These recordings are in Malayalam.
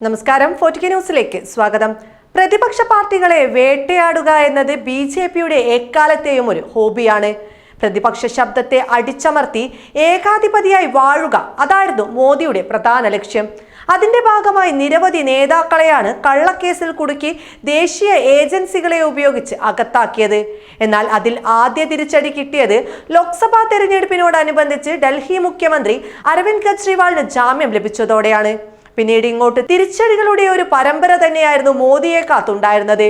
നമസ്കാരം. ഫോർട്ടിക്ക ന്യൂസിലേക്ക് സ്വാഗതം. പ്രതിപക്ഷ പാർട്ടികളെ വേട്ടയാടുക എന്നത് ബി ജെ പിയുടെ എക്കാലത്തെയും ഒരു ഹോബിയാണ്. പ്രതിപക്ഷ ശബ്ദത്തെ അടിച്ചമർത്തി ഏകാധിപതിയായി വാഴുക അതായിരുന്നു മോദിയുടെ പ്രധാന ലക്ഷ്യം. അതിന്റെ ഭാഗമായി നിരവധി നേതാക്കളെയാണ് കള്ളക്കേസിൽ കുടുക്കി ദേശീയ ഏജൻസികളെ ഉപയോഗിച്ച് അകത്താക്കിയത്. എന്നാൽ അതിൽ ആദ്യ തിരിച്ചടി കിട്ടിയത് ലോക്സഭാ തെരഞ്ഞെടുപ്പിനോടനുബന്ധിച്ച് ഡൽഹി മുഖ്യമന്ത്രി അരവിന്ദ് കെജ്രിവാളിന് ജാമ്യം ലഭിച്ചതോടെയാണ്. പിന്നീട് ഇങ്ങോട്ട് തിരിച്ചടികളുടെ ഒരു പരമ്പര തന്നെയായിരുന്നു മോദിയെ കാത്തുണ്ടായിരുന്നത്.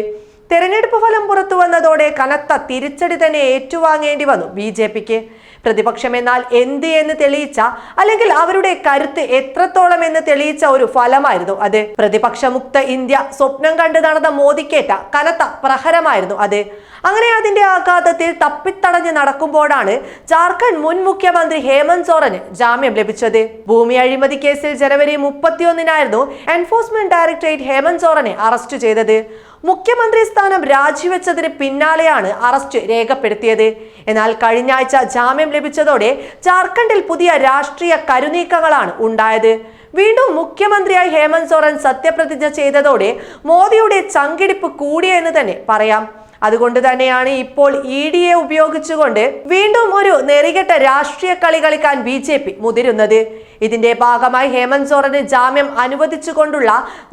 തെരഞ്ഞെടുപ്പ് ഫലം പുറത്തു വന്നതോടെ കനത്ത തിരിച്ചടി തന്നെ ഏറ്റുവാങ്ങേണ്ടി വന്നു ബി ജെ പിക്ക്. പ്രതിപക്ഷം എന്നാൽ എന്ത് എന്ന് തെളിയിച്ച അല്ലെങ്കിൽ അവരുടെ കരുത്ത് എത്രത്തോളം എന്ന് തെളിയിച്ച ഒരു ഫലമായിരുന്നു അത്. പ്രതിപക്ഷമുക്ത ഇന്ത്യ സ്വപ്നം കണ്ടു നടന്ന മോദിക്കേറ്റ കനത്ത പ്രഹരമായിരുന്നു അത്. അങ്ങനെ അതിന്റെ ആഘാതത്തിൽ തപ്പിത്തടഞ്ഞ് നടക്കുമ്പോഴാണ് ജാർഖണ്ഡ് മുൻ മുഖ്യമന്ത്രി ഹേമന്ത് സോറന് ജാമ്യം ലഭിച്ചത്. ഭൂമി അഴിമതി കേസിൽ ജനുവരി മുപ്പത്തിയൊന്നിനായിരുന്നു എൻഫോഴ്സ്മെന്റ് ഡയറക്ടറേറ്റ് ഹേമന്ത് സോറനെ അറസ്റ്റ് ചെയ്തത്. മുഖ്യമന്ത്രി സ്ഥാനം രാജിവെച്ചതിന് പിന്നാലെയാണ് അറസ്റ്റ് രേഖപ്പെടുത്തിയത്. എന്നാൽ കഴിഞ്ഞ ആഴ്ച ജാമ്യം ലഭിച്ചതോടെ ജാർഖണ്ഡിൽ പുതിയ രാഷ്ട്രീയ കരുനീക്കങ്ങളാണ് ഉണ്ടായത്. വീണ്ടും മുഖ്യമന്ത്രിയായി ഹേമന്ത് സോറൻ സത്യപ്രതിജ്ഞ ചെയ്തതോടെ മോദിയുടെ ചങ്കിടിപ്പ് കൂടിയെന്ന് തന്നെ പറയാം. അതുകൊണ്ട് തന്നെയാണ് ഇപ്പോൾ ഇ ഡി എ ഉപയോഗിച്ചുകൊണ്ട് വീണ്ടും ഒരു നെറികെട്ട രാഷ്ട്രീയ കളി കളിക്കാൻ ബി ജെ പി മുതിരുന്നത്. ഇതിന്റെ ഭാഗമായി ഹേമന്ത് സോറന് ജാമ്യം അനുവദിച്ചുകൊണ്ടുള്ള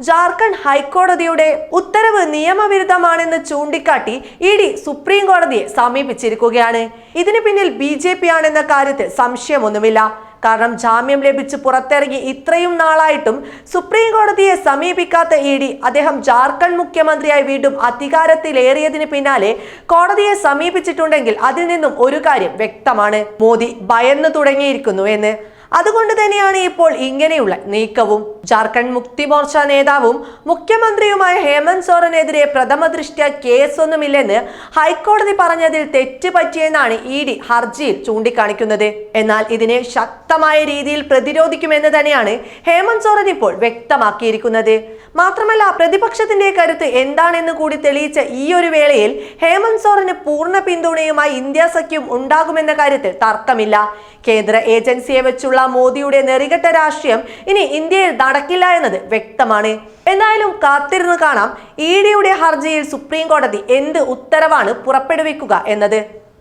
ജാർഖണ്ഡ് ഹൈക്കോടതിയുടെ ഉത്തരവ് നിയമവിരുദ്ധമാണെന്ന് ചൂണ്ടിക്കാട്ടി ഇ ഡി സുപ്രീം കോടതിയെ സമീപിച്ചിരിക്കുകയാണ്. ഇതിന് പിന്നിൽ ബി ജെ പി ആണെന്ന കാര്യത്തിൽ സംശയമൊന്നുമില്ല. കാരണം ജാമ്യം ലഭിച്ച് പുറത്തിറങ്ങി ഇത്രയും നാളായിട്ടും സുപ്രീം കോടതിയെ സമീപിക്കാത്ത ഇ ഡി അദ്ദേഹം ജാർഖണ്ഡ് മുഖ്യമന്ത്രിയായി വീണ്ടും അധികാരത്തിലേറിയതിന് പിന്നാലെ കോടതിയെ സമീപിച്ചിട്ടുണ്ടെങ്കിൽ അതിൽ നിന്നും ഒരു കാര്യം വ്യക്തമാണ്. മോദി ഭയന്നു തുടങ്ങിയിരിക്കുന്നു എന്ന്. അതുകൊണ്ട് തന്നെയാണ് ഇപ്പോൾ ഇങ്ങനെയുള്ള നീക്കവും. ജാർഖണ്ഡ് മുക്തി മോർച്ച നേതാവും മുഖ്യമന്ത്രിയുമായ ഹേമന്ത് സോറനെതിരെ പ്രഥമ ദൃഷ്ട്യ കേസൊന്നുമില്ലെന്ന് ഹൈക്കോടതി പറഞ്ഞതിൽ തെറ്റ് പറ്റിയെന്നാണ് ഇ ഡി ഹർജിയിൽ ചൂണ്ടിക്കാണിക്കുന്നത്. എന്നാൽ ഇതിനെ ശക്തമായ രീതിയിൽ പ്രതിരോധിക്കുമെന്ന് തന്നെയാണ് ഹേമന്ത് സോറൻ ഇപ്പോൾ വ്യക്തമാക്കിയിരിക്കുന്നത്. മാത്രമല്ല പ്രതിപക്ഷത്തിന്റെ കരുത്ത് എന്താണെന്ന് കൂടി തെളിയിച്ച ഈ ഒരു വേളയിൽ ഹേമന്ത് സോറന് പൂർണ പിന്തുണയുമായി ഇന്ത്യ സഖ്യം ഉണ്ടാകുമെന്ന കാര്യത്തിൽ തർക്കമില്ല. കേന്ദ്ര ഏജൻസിയെ വെച്ചുള്ള മോദിയുടെ നെറികെട്ട രാഷ്ട്രീയം ഇനി ഇന്ത്യയിൽ നടക്കില്ല എന്നത് വ്യക്തമാണ്. എന്തായാലും കാത്തിരുന്ന് കാണാം. ഇ ഡിയുടെ ഹർജിയിൽ സുപ്രീം കോടതി എന്ത് ഉത്തരവാണ് പുറപ്പെടുവിക്കുക എന്നത്.